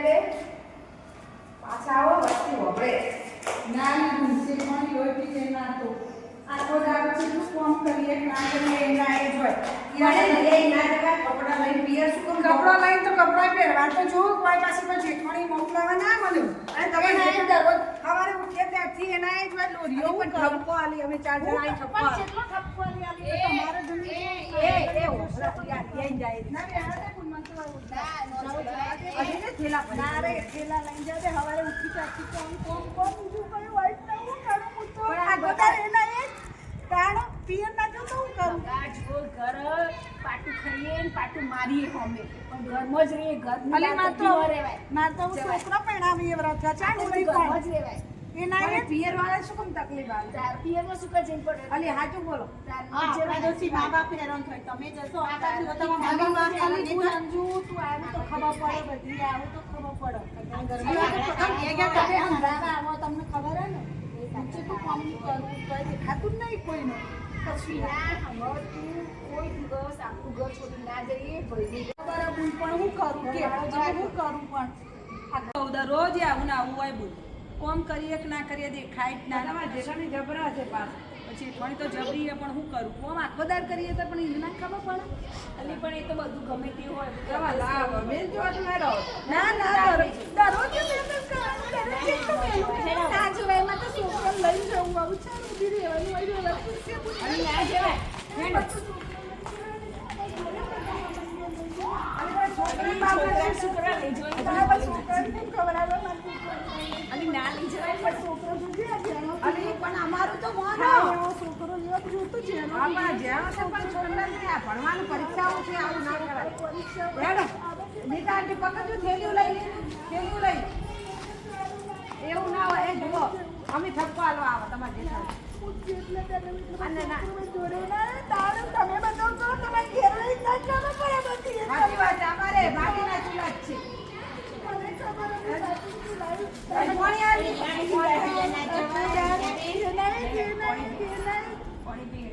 લે પાછા આવો વસ્તી વપડે નાની ભૂંસી પણ લોટી જે ના તો આખો દાડો છે કોમ કરીએ ના કરીએ એના એ જ હોય મને લે ના દેવા કપડાં લઈને પિયર શું કરું કપડાં લઈને તો કપડાં પહેરવા તો જો મારી પાસે કોઈ જેઠવાણી મોકલાવા ના મળ્યું અને તમે ના એ દરરોજ સવારે ઉઠીએ ત્યાંથી એના એ જ હોય લોરીઓ પણ ઠપકો આલી અમે ચાર જણા એ ઠપકો આલી કેટલો ઠપકો આલી આલી તમારે જમીન એ એ એ ઓસરા તો યાર જાય ના બેહાડે કુલમાં થેલા. ના રે થેલા લઈને જાય હવારે ઉઠી ત્યારથી કોમ કોમ કોમ બીજું કઈ વાઈટ ના હું કરું હું તો પણ આ આ બધા એના એ કાણો પિયર ના જો તો હું કરું? જો ઘર પાટું ખાઈએ ને પાટું મારીએ હોમે પણ ઘરમાં જ રહીએ તો ન રહેવાય. માર તો હું છોકરો થયા છે ઘરમાં કોઈ જ પણ રહેવાય. એના એ પિયર વાળા શું કામ તકલીફ આવે તાર પિયરમાં શું કરજે પડે અલી હાચું બોલો તાર હા, નીચે આપણા દોસ્તી મા બાપ હેરાન થાય. તમે જશો આ તો તમારા મા બાપ ખાલી તું સમજુ, તું આવું તો ખબર પડે બધી, આવું તો ખબર પડે. એ તમે સમજાવવા આવો, તમને ખબર હે ને? નીચે તો કામ તોય દેખાતું નહીં કોઈને. પછી ના ખબર તું કોઈ દિવસ આખું ઘર છોડી ના જઈએ બરાબર, પણ હું કરું કે? હું કરું પણ? આ રોજ આવું ને આવું હોય બોલ કોમ કરીએ કે ના કરીએ દેખાય જ ના જેઠાણી જબરા છે પાસ પછી થોડી તો જબરી પણ હું કરું? કોમ આખો દાર કરીએ તો પણ એને ના ખબર પડે? અલી પણ એ તો બધું ગમે તે હોય. દવા લાવ મેં જો આટલું ના રહો ના, ના, દરરોજ- મહેનત કરવાનું. દરરોજ કેટલું મહેનત. જવાય, એમાં તો છોકરાને લઈ જવું, આવું ચાલ, ઊભી રહેવાનું હોય, અને ના જવાય હેડો. છોકરી બાપને શું છોકરા લઈ જવાની તારા છોકરાને કેમ ખવડાવે? મારા છોકરાને. અલી ના લઈ જવાય પણ છોકરો જોઈએ આ જેનો. અલી પણ અમારું તો મોનો હા, એવો છોકરો જેવો તો જોતો જેનો. હા પણ જ્યાં છે પણ છોકરા છે આ ભણવાનું પરીક્ષાઓ છે આવું ના કરાય. નીતા આંટી પકડજો થેલીઓ લઈ લે લઈ. એવું ના હોય. એ જુઓ અમે થપ્પો આલવા આવો તમારે જેઠાણી અને ના. જોડે ના રહે, તમે બધો કરો, તમારે ઘેર રહીને ના જવું પડે બધી. સાચી વાત અમારે ભાગીના ચૂલા જ છે જ આવી. પાણી પીએ.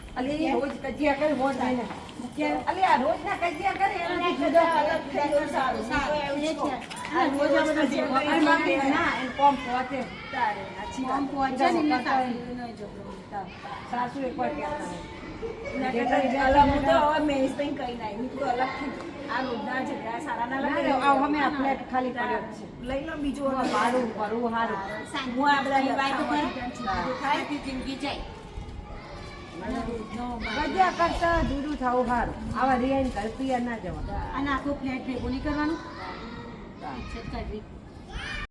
અલી રોજ કજિયા કરે રોજ અલી આ રોજ ના કજિયા કરે એનાથી જુદો અલગ થઈ સારું સારું. એ છે. આ રોજ આપણે જે વખાણ માંગે ના એમ કોમ પહોંચે. તારે પહોંચે ને સાસુ એક વાર જિંદગી જાય. કજિયા કરતા જુદું થવું સારું. આવા ઘર પિયર ના જવા અને આખું ફ્લેટ ભેગું નહીં કરવાનું?